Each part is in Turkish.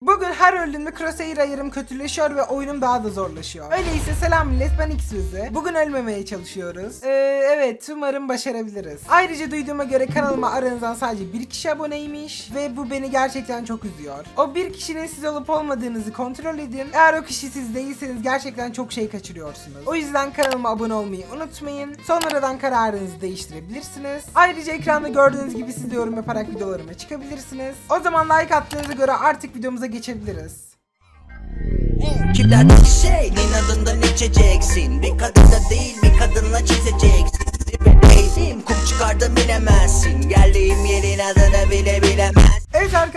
Bugün her öldüğümde Crosshair ayarım kötüleşiyor ve oyunum daha da zorlaşıyor. Öyleyse selam millet ben Xvizi. Bugün ölmemeye çalışıyoruz. Ee, evet umarım başarabiliriz. Ayrıca duyduğuma göre kanalıma aranızdan sadece bir kişi aboneymiş ve bu beni gerçekten çok üzüyor. O bir kişinin siz olup olmadığınızı kontrol edin. Eğer o kişi siz değilseniz gerçekten çok şey kaçırıyorsunuz. O yüzden kanalıma abone olmayı unutmayın. Sonradan kararınızı değiştirebilirsiniz. Ayrıca ekranda gördüğünüz gibi siz de yorum yaparak videolarıma çıkabilirsiniz. O zaman like attığınıza göre artık videomuza geçebiliriz. Kimlerdeki şeyin adından içeceksin Bir kadınla değil bir kadınla çizeceksin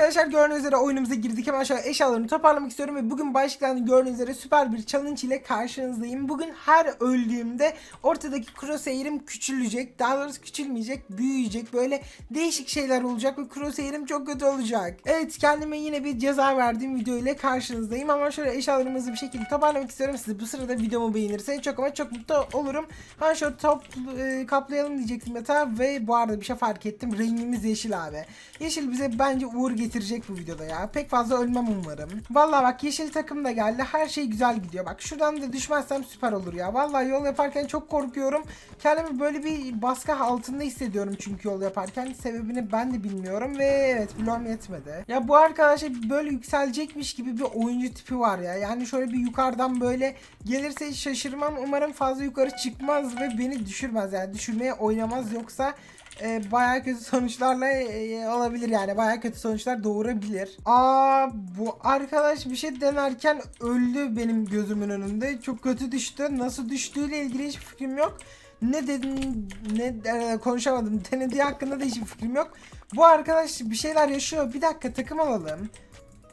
arkadaşlar gördüğünüz üzere oyunumuza girdik. Hemen şöyle eşyalarımı toparlamak istiyorum ve bugün başlıktan gördüğünüz üzere süper bir challenge ile karşınızdayım. Bugün her öldüğümde ortadaki crosshair'im küçülecek. Daha doğrusu küçülmeyecek, büyüyecek. Böyle değişik şeyler olacak ve crosshair'im çok kötü olacak. Evet kendime yine bir ceza verdiğim video ile karşınızdayım ama şöyle eşyalarımızı bir şekilde toparlamak istiyorum. Siz bu sırada videomu beğenirseniz çok ama çok mutlu olurum. Hemen şöyle top e, kaplayalım diyecektim yatağı ve bu arada bir şey fark ettim. Rengimiz yeşil abi. Yeşil bize bence uğur getirecek bu videoda ya. Pek fazla ölmem umarım. Vallahi bak yeşil takım da geldi. Her şey güzel gidiyor. Bak şuradan da düşmezsem süper olur ya. Vallahi yol yaparken çok korkuyorum. Kendimi böyle bir baskı altında hissediyorum çünkü yol yaparken. Sebebini ben de bilmiyorum ve evet bloğum yetmedi. Ya bu arkadaşa böyle yükselecekmiş gibi bir oyuncu tipi var ya. Yani şöyle bir yukarıdan böyle gelirse şaşırmam. Umarım fazla yukarı çıkmaz ve beni düşürmez yani. Düşürmeye oynamaz yoksa e, bayağı kötü sonuçlarla e, olabilir yani bayağı kötü sonuçlar doğurabilir. Aa bu arkadaş bir şey denerken öldü benim gözümün önünde. Çok kötü düştü. Nasıl düştüğüyle ilgili hiç fikrim yok. Ne dedin ne e, konuşamadım. Denediği hakkında da hiçbir fikrim yok. Bu arkadaş bir şeyler yaşıyor. Bir dakika takım alalım.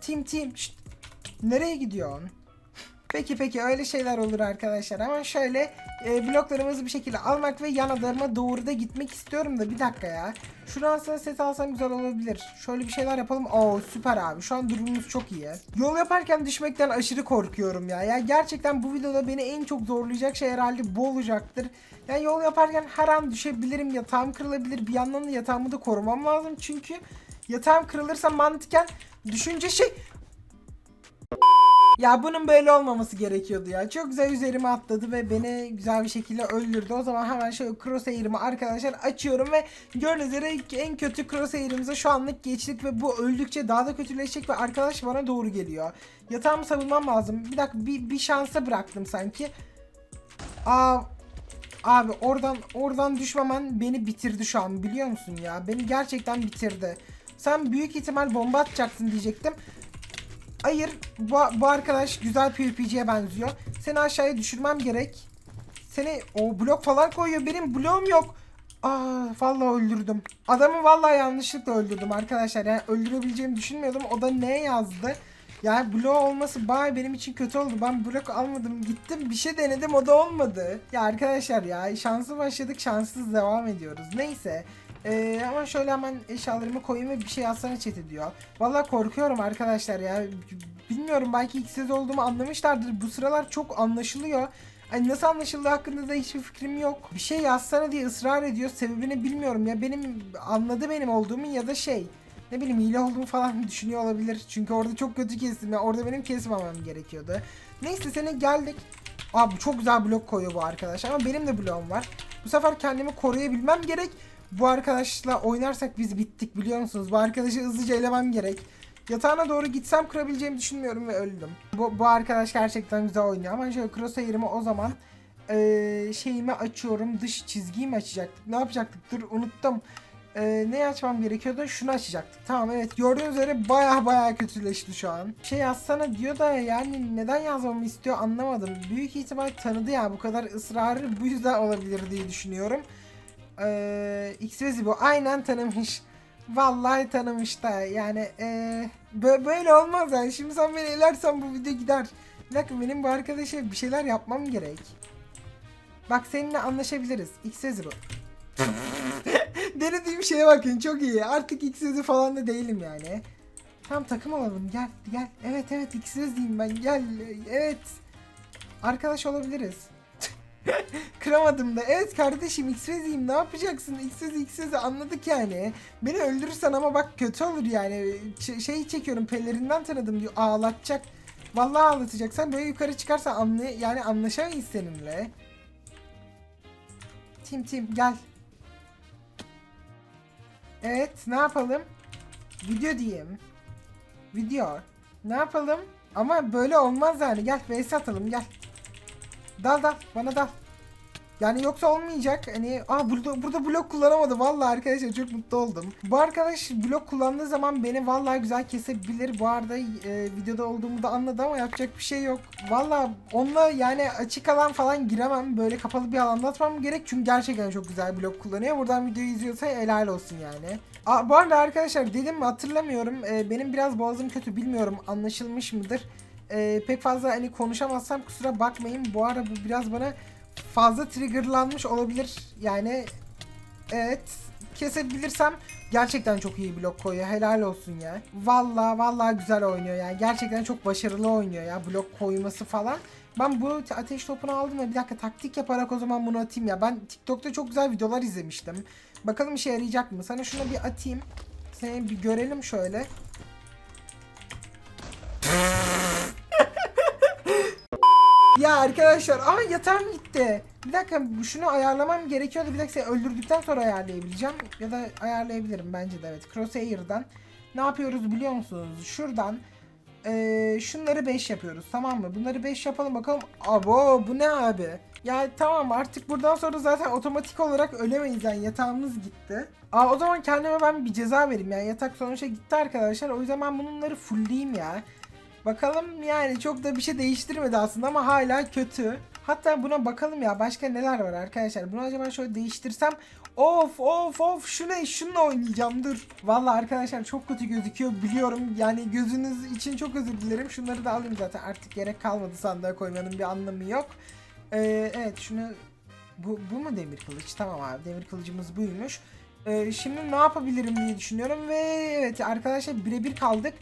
Team team. Şşt. Nereye gidiyorsun? Peki peki öyle şeyler olur arkadaşlar ama şöyle e, bloklarımızı bir şekilde almak ve yan adarıma doğru da gitmek istiyorum da bir dakika ya. Şuradan sana set alsam güzel olabilir. Şöyle bir şeyler yapalım. Oo süper abi şu an durumumuz çok iyi. Yol yaparken düşmekten aşırı korkuyorum ya. Ya gerçekten bu videoda beni en çok zorlayacak şey herhalde bu olacaktır. Yani yol yaparken her an düşebilirim yatağım kırılabilir bir yandan da yatağımı da korumam lazım çünkü yatağım kırılırsa mantıken düşünce şey ya bunun böyle olmaması gerekiyordu ya. Çok güzel üzerime atladı ve beni güzel bir şekilde öldürdü. O zaman hemen şöyle crosshair'ımı arkadaşlar açıyorum ve gördüğünüz üzere en kötü crosshair'imize şu anlık geçtik ve bu öldükçe daha da kötüleşecek ve arkadaş bana doğru geliyor. Yatağımı savunmam lazım. Bir dakika bir, bir şansa bıraktım sanki. Aa Abi oradan oradan düşmemen beni bitirdi şu an biliyor musun ya? Beni gerçekten bitirdi. Sen büyük ihtimal bomba atacaksın diyecektim. Hayır bu, bu arkadaş güzel PvP'ciye benziyor. Seni aşağıya düşürmem gerek. Seni o blok falan koyuyor. Benim bloğum yok. Aa vallahi öldürdüm. Adamı vallahi yanlışlıkla öldürdüm arkadaşlar. Yani öldürebileceğimi düşünmüyordum. O da ne yazdı? Yani blok olması baya benim için kötü oldu. Ben blok almadım. Gittim bir şey denedim o da olmadı. Ya arkadaşlar ya şanslı başladık şanssız devam ediyoruz. Neyse. Ee, ama şöyle hemen eşyalarımı koyayım ve bir şey yazsana chat ediyor. Vallahi korkuyorum arkadaşlar ya. Bilmiyorum belki iksiz olduğumu anlamışlardır. Bu sıralar çok anlaşılıyor. Hani nasıl anlaşıldığı hakkında da hiçbir fikrim yok. Bir şey yazsana diye ısrar ediyor. Sebebini bilmiyorum ya. Benim anladı benim olduğumu ya da şey. Ne bileyim hile olduğumu falan düşünüyor olabilir. Çünkü orada çok kötü kestim. ya. orada benim kesmemem gerekiyordu. Neyse sene geldik. Abi çok güzel blok koyuyor bu arkadaş ama benim de bloğum var. Bu sefer kendimi koruyabilmem gerek. Bu arkadaşla oynarsak biz bittik biliyor musunuz? Bu arkadaşı hızlıca elemem gerek. Yatağına doğru gitsem kırabileceğimi düşünmüyorum ve öldüm. Bu, bu arkadaş gerçekten güzel oynuyor ama şöyle crosshair'ımı o zaman eee şeyimi açıyorum. Dış çizgiyi mi açacaktık? Ne yapacaktık? Dur unuttum. Eee ne açmam gerekiyordu? Şunu açacaktık. Tamam evet gördüğünüz üzere baya baya kötüleşti şu an. Şey yazsana diyor da yani neden yazmamı istiyor anlamadım. Büyük ihtimal tanıdı ya bu kadar ısrarı bu yüzden olabilir diye düşünüyorum. Xvezi bu aynen tanımış. Vallahi tanımış da yani bö- böyle olmaz yani şimdi sen beni elersen bu video gider. Bir benim bu arkadaşa bir şeyler yapmam gerek. Bak seninle anlaşabiliriz. Xvezi bu. Denediğim şeye bakın çok iyi. Artık Xvezi falan da değilim yani. Tam takım olalım gel gel. Evet evet Xvezi diyeyim ben gel. Evet. Arkadaş olabiliriz. Kıramadım da. Evet kardeşim X-Rez'iyim ne yapacaksın? X-Rez X-Rez'i anladık yani. Beni öldürürsen ama bak kötü olur yani. Ç- şey çekiyorum pelerinden tanıdım diyor. Ağlatacak. Vallahi ağlatacak. Sen böyle yukarı çıkarsan anlay yani anlaşamayız seninle. Tim Tim gel. Evet ne yapalım? Video diyeyim. Video. Ne yapalım? Ama böyle olmaz yani. Gel vs atalım gel. Dal dal bana dal. Yani yoksa olmayacak. Hani aa burada, burada blok kullanamadı. Vallahi arkadaşlar çok mutlu oldum. Bu arkadaş blok kullandığı zaman beni vallahi güzel kesebilir. Bu arada e, videoda olduğumu da anladı ama yapacak bir şey yok. Vallahi onunla yani açık alan falan giremem. Böyle kapalı bir alanda atmam gerek. Çünkü gerçekten çok güzel blok kullanıyor. Buradan videoyu izliyorsa helal olsun yani. Aa, bu arada arkadaşlar dedim mi hatırlamıyorum. E, benim biraz boğazım kötü bilmiyorum anlaşılmış mıdır? E, pek fazla hani konuşamazsam kusura bakmayın. Bu ara bu biraz bana fazla triggerlanmış olabilir. Yani evet kesebilirsem gerçekten çok iyi blok koyuyor. Helal olsun ya. Vallahi vallahi güzel oynuyor yani. Gerçekten çok başarılı oynuyor ya blok koyması falan. Ben bu ateş topunu aldım ve bir dakika taktik yaparak o zaman bunu atayım ya. Ben TikTok'ta çok güzel videolar izlemiştim. Bakalım işe yarayacak mı? Sana şunu bir atayım. Seni bir görelim şöyle. Ya arkadaşlar aha yatağım gitti. Bir dakika şunu ayarlamam gerekiyordu. Bir dakika öldürdükten sonra ayarlayabileceğim. Ya da ayarlayabilirim bence de evet. Crosshair'dan ne yapıyoruz biliyor musunuz? Şuradan eee, şunları 5 yapıyoruz tamam mı? Bunları 5 yapalım bakalım. Abo bu ne abi? Ya tamam artık buradan sonra zaten otomatik olarak ölemeyiz yani yatağımız gitti. Aa o zaman kendime ben bir ceza vereyim yani yatak sonuçta gitti arkadaşlar. O yüzden ben bunları fullleyeyim ya. Bakalım yani çok da bir şey değiştirmedi aslında ama hala kötü. Hatta buna bakalım ya başka neler var arkadaşlar. Bunu acaba şöyle değiştirsem Of of of şu ne şununla oynayacağım dur. Vallahi arkadaşlar çok kötü gözüküyor biliyorum. Yani gözünüz için çok özür dilerim. Şunları da alayım zaten artık gerek kalmadı sandığa koymanın bir anlamı yok. Ee, evet şunu bu, bu mu demir kılıç? Tamam abi demir kılıcımız buymuş. Ee, şimdi ne yapabilirim diye düşünüyorum ve evet arkadaşlar birebir kaldık.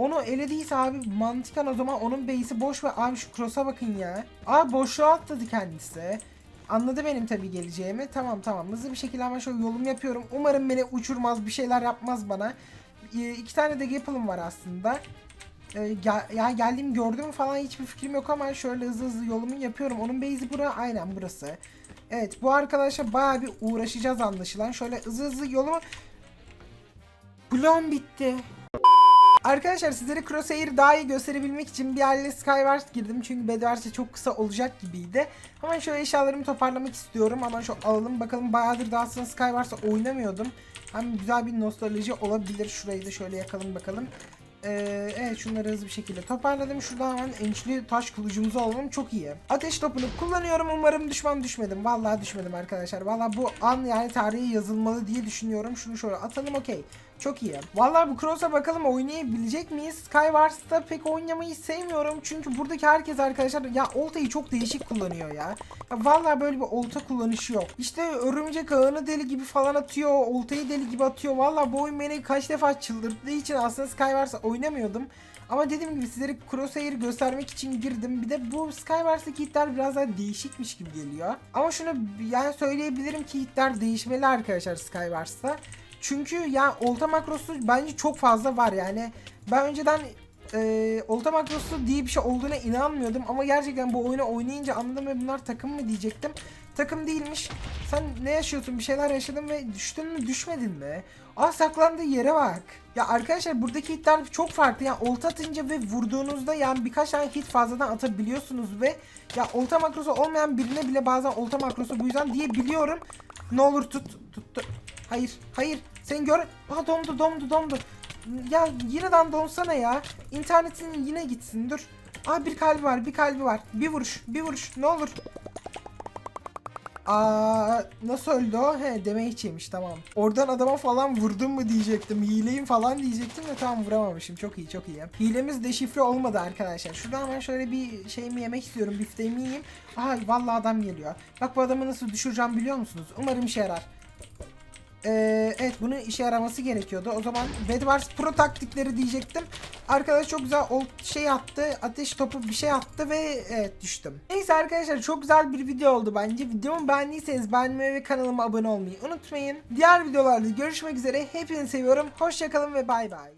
Onu elediyse abi mantıken o zaman onun base'i boş ve abi şu cross'a bakın ya. Abi boşluğa atladı kendisi. Anladı benim tabii geleceğimi. Tamam tamam hızlı bir şekilde hemen şöyle yolumu yapıyorum. Umarım beni uçurmaz bir şeyler yapmaz bana. Ee, iki tane de Gapple'ım var aslında. Ee, gel, ya geldiğim gördüm falan hiçbir fikrim yok ama şöyle hızlı hızlı yolumu yapıyorum. Onun base'i bura aynen burası. Evet bu arkadaşa baya bir uğraşacağız anlaşılan. Şöyle hızlı hızlı yolumu... Bloğum bitti. Arkadaşlar sizlere Crosshair daha iyi gösterebilmek için bir yerle Skywars girdim. Çünkü Bedwars'e çok kısa olacak gibiydi. Hemen şöyle eşyalarımı toparlamak istiyorum. Hemen şu alalım bakalım. Bayağıdır da aslında Skywars'ta oynamıyordum. Hem güzel bir nostalji olabilir. Şurayı da şöyle yakalım bakalım. Ee, evet şunları hızlı bir şekilde toparladım. Şurada hemen ençli taş kılıcımızı alalım. Çok iyi. Ateş topunu kullanıyorum. Umarım düşman düşmedim. Vallahi düşmedim arkadaşlar. Vallahi bu an yani tarihe yazılmalı diye düşünüyorum. Şunu şöyle atalım okey. Çok iyi. Vallahi bu Cross'a bakalım oynayabilecek miyiz? Skywars'ta pek oynamayı sevmiyorum. Çünkü buradaki herkes arkadaşlar ya oltayı çok değişik kullanıyor ya. ya vallahi böyle bir olta kullanışı yok. İşte örümcek ağını deli gibi falan atıyor. Oltayı deli gibi atıyor. Vallahi bu oyun beni kaç defa çıldırttığı için aslında Skywars'a oynamıyordum. Ama dediğim gibi sizlere Crosshair göstermek için girdim. Bir de bu Skywars'taki hitler biraz daha değişikmiş gibi geliyor. Ama şunu yani söyleyebilirim ki hitler değişmeli arkadaşlar Skywars'ta. Çünkü ya olta makrosu bence çok fazla var yani. Ben önceden e, olta makrosu diye bir şey olduğuna inanmıyordum ama gerçekten bu oyunu oynayınca anladım ve bunlar takım mı diyecektim. Takım değilmiş. Sen ne yaşıyorsun? Bir şeyler yaşadın ve düştün mü düşmedin mi? Aa saklandığı yere bak. Ya arkadaşlar buradaki hitler çok farklı. Yani olta atınca ve vurduğunuzda yani birkaç tane hit fazladan atabiliyorsunuz ve ya olta makrosu olmayan birine bile bazen olta makrosu bu yüzden diyebiliyorum. Ne olur tut tuttu. Hayır hayır sen gör. Aa dondu dondu dondu. Ya yineden donsana ya. İnternetin yine gitsin dur. Aa bir kalbi var bir kalbi var. Bir vuruş bir vuruş ne olur. Aa nasıl öldü o? He damage yemiş tamam. Oradan adama falan vurdum mu diyecektim. Hileyim falan diyecektim de tamam vuramamışım. Çok iyi çok iyi. Hilemiz deşifre olmadı arkadaşlar. Şuradan hemen şöyle bir şeyimi yemek istiyorum. Bifteğimi yiyeyim. Aha vallahi adam geliyor. Bak bu adamı nasıl düşüreceğim biliyor musunuz? Umarım işe yarar. Ee, evet bunun işe yaraması gerekiyordu. O zaman Bedwars Pro taktikleri diyecektim. Arkadaş çok güzel o şey attı. Ateş topu bir şey attı ve evet düştüm. Neyse arkadaşlar çok güzel bir video oldu bence. Videomu beğendiyseniz beğenmeyi ve kanalıma abone olmayı unutmayın. Diğer videolarda görüşmek üzere. Hepinizi seviyorum. Hoşçakalın ve bay bay.